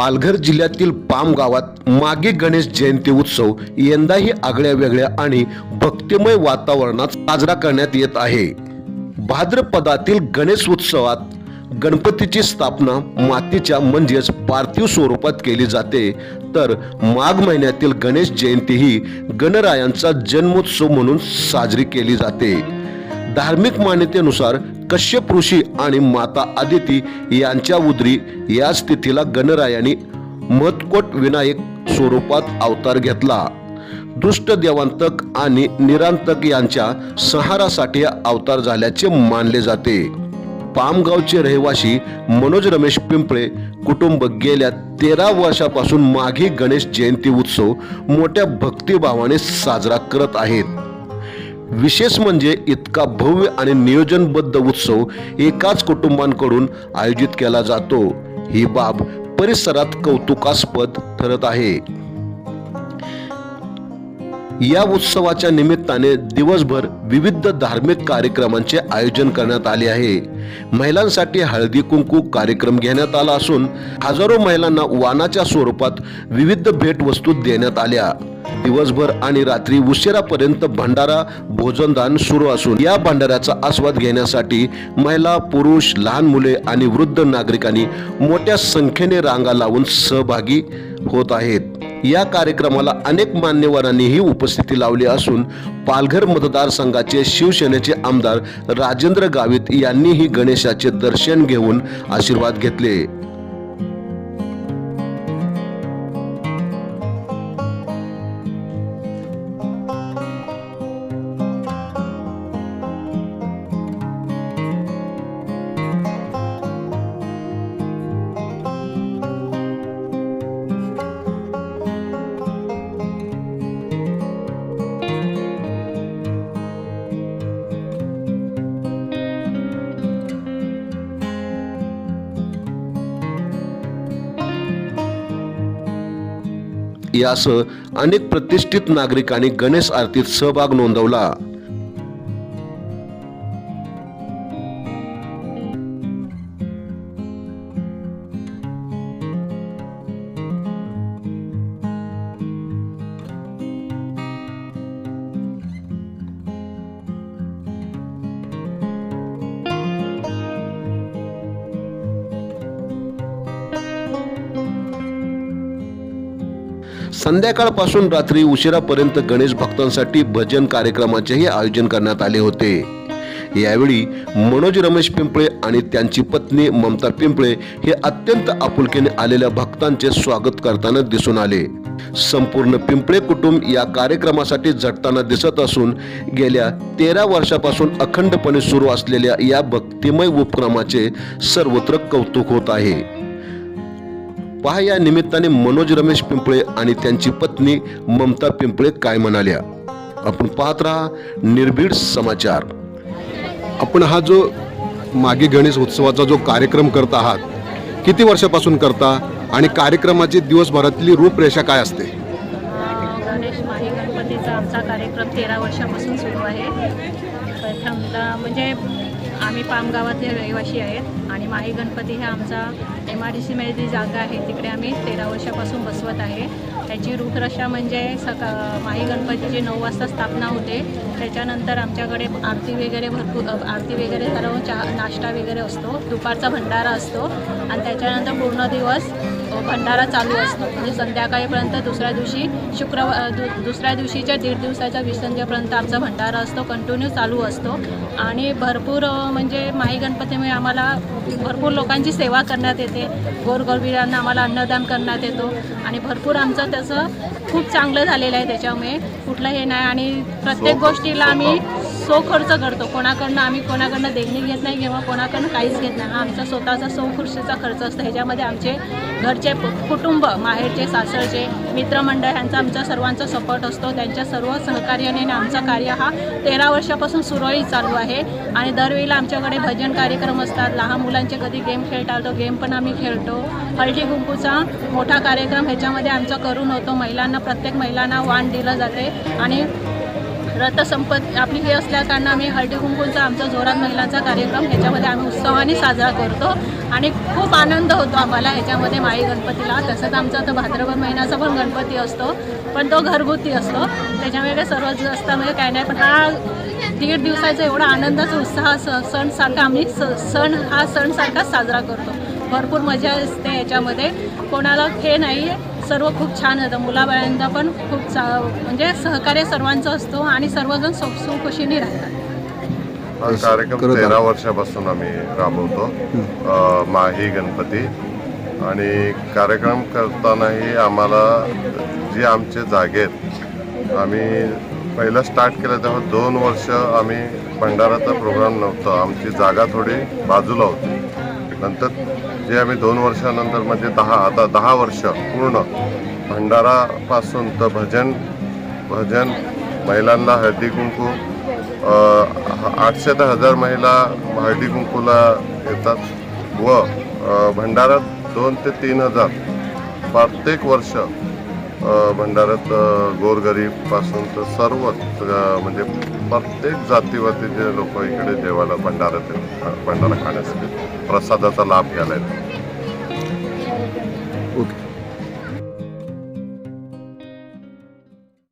पालघर जिल्ह्यातील पाम गावात मागे गणेश जयंती उत्सव यंदाही आगळ्या वेगळ्या आणि भक्तिमय वातावरणात साजरा करण्यात येत आहे. भाद्रपदातील गणेश उत्सवात गणपतीची स्थापना मातीच्या म्हणजेच पार्थिव स्वरूपात केली जाते. तर माघ महिन्यातील गणेश जयंती ही गणरायांचा जन्मोत्सव म्हणून साजरी केली जाते. धार्मिक मान्यतेनुसार कश्यप ऋषी आणि माता आदिती यांच्या उदरी या स्थितीला गणरायाने महत्कोट विनायक स्वरूपात अवतार घेतला. दुष्ट देवांतक आणि निरांतक यांच्या सहारासाठी अवतार झाल्याचे मानले जाते. पामगावचे रहिवासी मनोज रमेश पिंपळे कुटुंब गेल्या तेरा वर्षापासून माघी गणेश जयंती उत्सव मोठ्या भक्तिभावाने साजरा करत आहेत. विशेष म्हणजे इतका भव्य आणि नियोजनबद्ध उत्सव एकाच कुटुंबांकडून आयोजित केला जातो. ही बाब परिसरात कौतुकास्पद ठरत आहे. या उत्सवाच्या निमित्ताने दिवसभर विविध धार्मिक कार्यक्रमांचे आयोजन करण्यात आले आहे. महिलांसाठी हळदी कुंकू कार्यक्रम घेण्यात आला असून हजारो महिलांना वानाच्या स्वरूपात विविध भेटवस्तू देण्यात आल्या. दिवसभर आणि रात्री उशिरापर्यंत भंडारा भोजनदान सुरू असून या भंडाऱ्याचा आस्वाद घेण्यासाठी महिला पुरुष लहान मुले आणि वृद्ध नागरिकांनी मोठ्या संख्येने रांगा लावून सहभागी होत आहेत. या कार्यक्रमाला अनेक मान्यवरांनीही उपस्थिती लावली असून पालघर मतदारसंघाचे शिवसेनेचे आमदार राजेंद्र गावित यांनीही गणेशाचे दर्शन घेऊन आशीर्वाद घेतले. यासह अनेक प्रतिष्ठित नागरिकांनी गणेश आरतीत सहभाग नोंदवला. संध्याकाळपासून रात्री उशिरापर्यंत गणेश भक्तांसाठी भजन कार्यक्रमाचेही आयोजन करण्यात आले होते. यावेळी मनोज रमेश पिंपळे आणि त्यांची पत्नी ममता पिंपळे हे अत्यंत आपुलकीने आलेल्या भक्तांचे स्वागत करताना दिसून आले. संपूर्ण पिंपळे कुटुंब या कार्यक्रमासाठी झटताना दिसत असून गेल्या तेरा वर्षापासून अखंडपणे सुरू असलेल्या या भक्तिमय उपक्रमाचे सर्वत्र कौतुक होत आहे. पहा या निमित्ताने मनोज रमेश पिंपळे आणि त्यांची पत्नी ममता पिंपळे काय म्हणाल्या. आपण पाहत राहा निर्भीड समाचार. आपण हा जो मागे गणेश उत्सवाचा जो कार्यक्रम करत आहात किती वर्षापासून करता आणि कार्यक्रमाची दिवसभरातली रूपरेषा काय असते? गणेश आमचा कार्यक्रम तेरा वर्षापासून सुरू आहे. म्हणजे आम्ही पामगावातले रहिवासी आहेत आणि माही गणपती हे आमचा एम आर डी सीमध्ये जी जागा आहे तिकडे आम्ही तेरा वर्षापासून बसवत आहे. त्याची रूपरक्षा म्हणजे सका माही गणपतीची नऊ वाजता स्थापना होते. त्याच्यानंतर आमच्याकडे आरती वगैरे भरपूर आरती वगैरे झाल्यावर चहा नाश्ता वगैरे असतो. दुपारचा भंडारा असतो. आणि त्याच्यानंतर पूर्ण दिवस भंडारा चालू असतो. म्हणजे संध्याकाळीपर्यंत दुसऱ्या दिवशी शुक्रवार दु दुसऱ्या दिवशीच्या दीड दिवसाच्या विसंध्यापर्यंत आमचा भंडारा असतो. कंटिन्यू चालू असतो. आणि भरपूर म्हणजे माही गणपतीमुळे आम्हाला भरपूर लोकांची सेवा करण्यात येते. गोरगरिबांना आम्हाला अन्नदान करण्यात येतो. आणि भरपूर आमचं त्याचं खूप चांगलं झालेलं आहे त्याच्यामुळे. कुठलं हे नाही. आणि प्रत्येक गोष्टीला आम्ही सो खर्च करतो. कोणाकडनं आम्ही कोणाकडनं देणगी घेत नाही किंवा कोणाकडनं काहीच घेत नाही. हा आमचा स्वतःचा सो खुर्शीचा खर्च असतो. ह्याच्यामध्ये आमचे घरचे कुटुंब माहेरचे सासरचे मित्रमंडळ ह्यांचा आमचा सर्वांचा सपोर्ट असतो. त्यांच्या सर्व सहकार्याने आणि आमचा कार्य हा तेरा वर्षापासून सुरळीत चालू आहे. आणि दरवेळेला आमच्याकडे भजन कार्यक्रम असतात. लहान मुलांचे कधी गेम खेळतात तो गेम पण आम्ही खेळतो. हळदी कुंकूचा मोठा कार्यक्रम ह्याच्यामध्ये आमचा करून होतो. महिलांना प्रत्येक महिलांना वाण दिलं जाते. आणि रथसंपत आपली हे असल्याकारणं आम्ही हळदी कुंकूचा आमचा जोरात महिलांचा कार्यक्रम ह्याच्यामध्ये आम्ही उत्सवाने साजरा करतो. आणि खूप आनंद होतो आम्हाला ह्याच्यामध्ये माई गणपतीला. तसंच आमचा तर भाद्रपद महिन्याचा पण गणपती असतो पण तो घरगुती असतो. त्याच्यामुळे काही सर्वच जास्त म्हणजे काय नाही पण हा दीड दिवसाचा एवढा आनंदाचा उत्साह स सणसारखा आम्ही स सण हा सणसारखाच साजरा करतो. भरपूर मजा असते याच्यामध्ये कोणाला हे नाही सर्व खूप छान होतं मुलाबाळांना पण खूप चा म्हणजे सहकार्य सर्वांचं असतो आणि सर्वजण सुख सुखुशीने राहतात. हा कार्यक्रम तेरा. आहोत. वर्षापासून आम्ही राबवतो. अ, माही गणपती. आणि कार्यक्रम करतानाही आम्हाला जे आमचे जागेत आम्ही पहिलं स्टार्ट केलं तेव्हा दोन वर्ष आम्ही भंडाराचा प्रोग्राम नव्हता. आमची जागा थोडी बाजूला होती. नंतर जे आम्ही दोन वर्षानंतर म्हणजे दहा आता दहा वर्ष पूर्ण भंडारापासून तर भजन भजन महिलांना हळदी कुंकू आठशे ते हजार महिला हळदी कुंकूला येतात व भंडारात दोन ते तीन हजार प्रत्येक वर्ष भंडारात गोरगरीबपासून तर सर्वच म्हणजे प्रत्येक जातीवतीचे लोक इकडे देवाला भंडारा भंडारा खाण्यासाठी प्रसादाचा लाभ घ्यायला येतात.